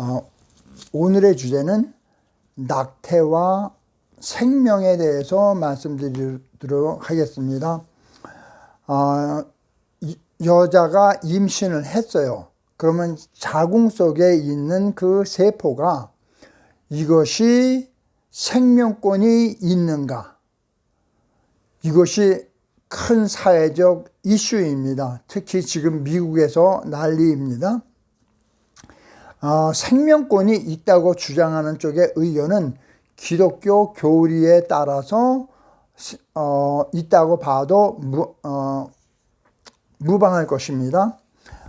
어, 오늘의 주제는 낙태와 생명에 대해서 말씀드리도록 하겠습니다. 어, 여자가 임신을 했어요. 그러면 자궁 속에 있는 그 세포가 이것이 생명권이 있는가? 이것이 큰 사회적 이슈입니다. 특히 지금 미국에서 난리입니다. 어, 생명권이 있다고 주장하는 쪽의 의견은 기독교 교리에 따라서 어, 있다고 봐도 무, 어, 무방할 것입니다.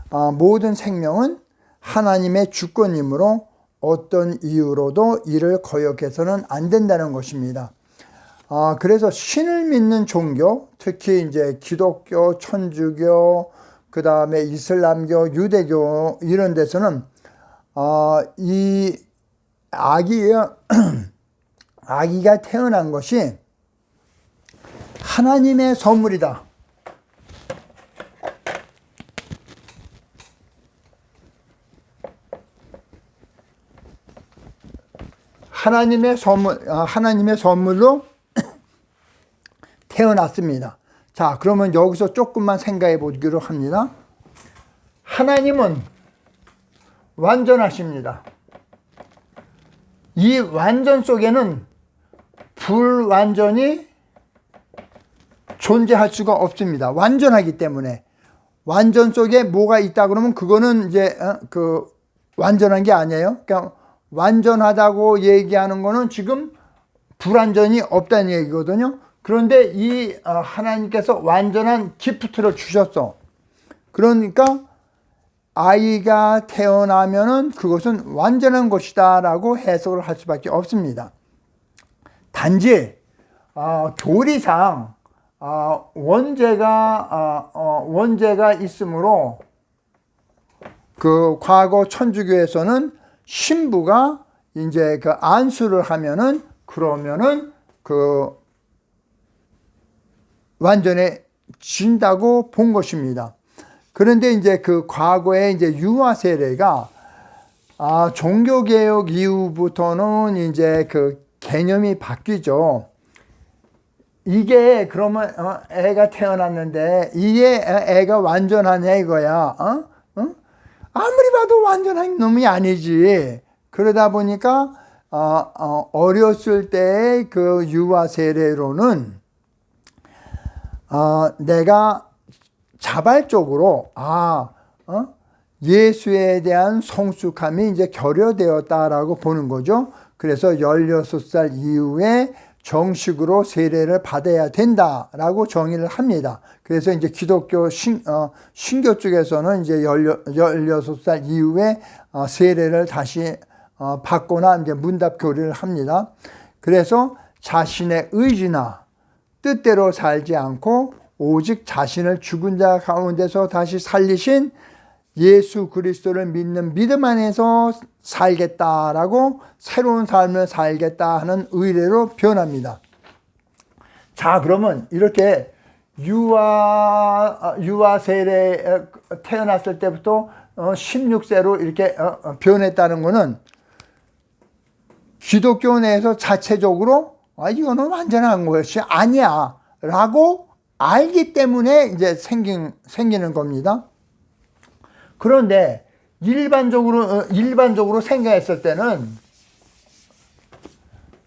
어, 모든 생명은 하나님의 주권이므로 어떤 이유로도 이를 거역해서는 안 된다는 것입니다. 아, 그래서 신을 믿는 종교, 특히 이제 기독교, 천주교, 그 다음에 이슬람교, 유대교 이런 데서는 아, 이 아기 아기가 태어난 것이 하나님의 선물이다. 하나님의 선물, 아, 하나님의 선물로 태어났습니다. 자, 그러면 여기서 조금만 생각해 보기로 합니다. 하나님은 완전하십니다. 이 완전 속에는 불완전이 존재할 수가 없습니다. 완전하기 때문에. 완전 속에 뭐가 있다 그러면 그거는 이제 어, 그 완전한 게 아니에요. 그러니까 완전하다고 얘기하는 거는 지금 불완전이 없다는 얘기거든요. 그런데 이 어, 하나님께서 완전한 기프트를 주셨어. 그러니까 아이가 태어나면은 그것은 완전한 것이다라고 해석을 할 수밖에 없습니다. 단지 어, 교리상 어, 원죄가 어, 어, 원죄가 있으므로 그 과거 천주교에서는 신부가 이제 그 안수를 하면은 그러면은 그 완전해진다고 본 것입니다. 그런데 이제 그 과거에 이제 유아 세례가 아, 종교개혁 이후부터는 이제 그 개념이 바뀌죠. 이게 그러면 어, 애가 태어났는데 이게 애가 완전하냐 이거야. 어? 어? 아무리 봐도 완전한 놈이 아니지. 그러다 보니까 어, 어렸을 때의 그 유아 세례로는 어, 내가 자발적으로 아 어? 예수에 대한 성숙함이 이제 결여되었다라고 보는 거죠. 그래서 16살 이후에 정식으로 세례를 받아야 된다라고 정의를 합니다. 그래서 이제 기독교 신, 어, 신교 쪽에서는 이제 16살 이후에 어, 세례를 다시 어, 받거나 이제 문답 교리를 합니다. 그래서 자신의 의지나 뜻대로 살지 않고 오직 자신을 죽은 자 가운데서 다시 살리신 예수 그리스도를 믿는 믿음 안에서 살겠다라고 새로운 삶을 살겠다 하는 의뢰로 변합니다. 자, 그러면 이렇게 유아, 유아 세례 태어났을 때부터 16세로 어, 이렇게 어, 어, 변했다는 것은 기독교 내에서 자체적으로 아, 이거는 완전한 것이 아니야. 라고 알기 때문에 이제 생긴, 생기는 겁니다. 그런데 일반적으로, 어, 일반적으로 생각했을 때는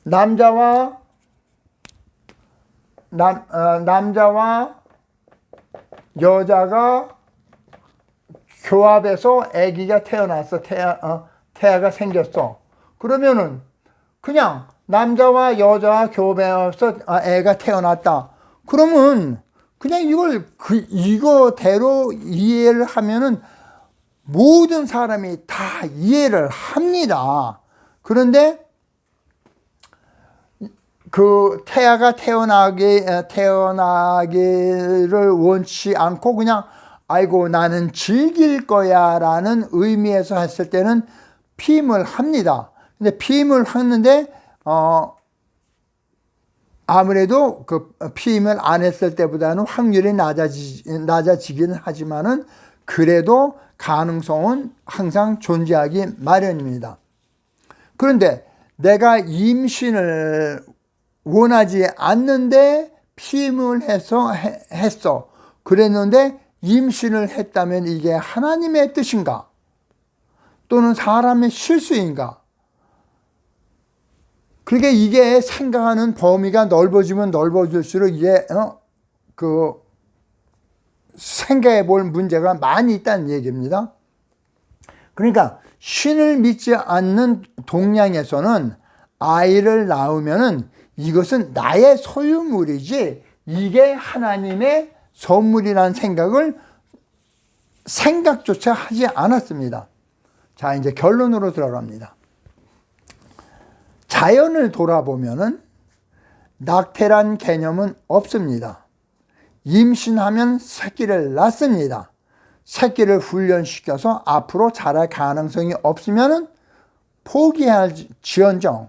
남자와 남, 어, 남자와 여자가 교합해서 아기가 태어났어. 태아, 어, 태아가 생겼어. 그러면은 그냥 남자와 여자와 교배해서 아, 애가 태어났다. 그러면 그냥 이걸 그 이거대로 이해를 하면은 모든 사람이 다 이해를 합니다. 그런데 그 태아가 태어나게 태어나기를 원치 않고 그냥 아이고 나는 즐길 거야라는 의미에서 했을 때는 피임을 합니다. 근데 피임을 하는데 어 아무래도 그 피임을 안 했을 때보다는 확률이 낮아지, 낮아지기는 하지만은 그래도 가능성은 항상 존재하기 마련입니다. 그런데 내가 임신을 원하지 않는데 피임을 해서 해, 했어. 그랬는데 임신을 했다면 이게 하나님의 뜻인가? 또는 사람의 실수인가? 그러니까 이게 생각하는 범위가 넓어지면 넓어질수록 이게 어, 그 생각해 볼 문제가 많이 있다는 얘기입니다. 그러니까 신을 믿지 않는 동양에서는 아이를 낳으면은 이것은 나의 소유물이지 이게 하나님의 선물이라는 생각을 생각조차 하지 않았습니다. 자, 이제 결론으로 들어갑니다. 자연을 돌아보면은 낙태란 개념은 없습니다. 임신하면 새끼를 낳습니다. 새끼를 훈련시켜서 앞으로 자랄 가능성이 없으면 포기할 지언정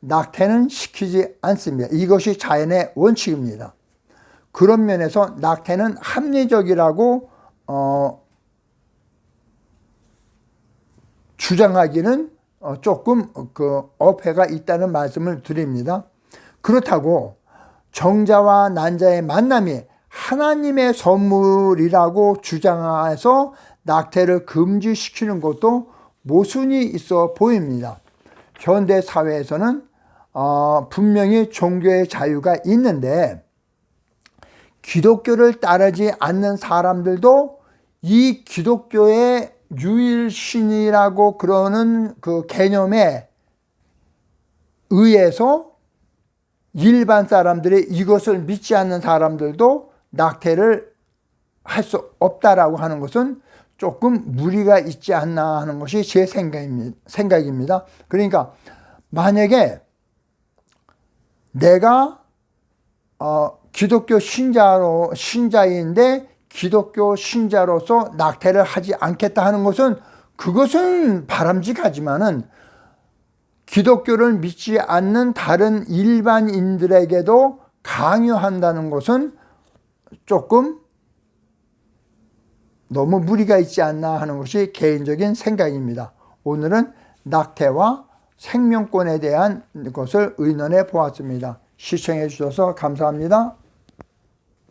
낙태는 시키지 않습니다. 이것이 자연의 원칙입니다. 그런 면에서 낙태는 합리적이라고 어, 주장하기는 어, 조금 그 어폐가 있다는 말씀을 드립니다. 그렇다고 정자와 난자의 만남이 하나님의 선물이라고 주장해서 낙태를 금지시키는 것도 모순이 있어 보입니다. 현대 사회에서는 어, 분명히 종교의 자유가 있는데 기독교를 따르지 않는 사람들도 이 기독교의 유일신이라고 그러는 그 개념에 의해서 일반 사람들이 이것을 믿지 않는 사람들도 낙태를 할 수 없다라고 하는 것은 조금 무리가 있지 않나 하는 것이 제 생각입니다. 그러니까 만약에 내가 어, 기독교 신자로 신자인데 기독교 신자로서 낙태를 하지 않겠다 하는 것은 그것은 바람직하지만은 기독교를 믿지 않는 다른 일반인들에게도 강요한다는 것은 조금 너무 무리가 있지 않나 하는 것이 개인적인 생각입니다. 오늘은 낙태와 생명권에 대한 것을 의논해 보았습니다. 시청해 주셔서 감사합니다.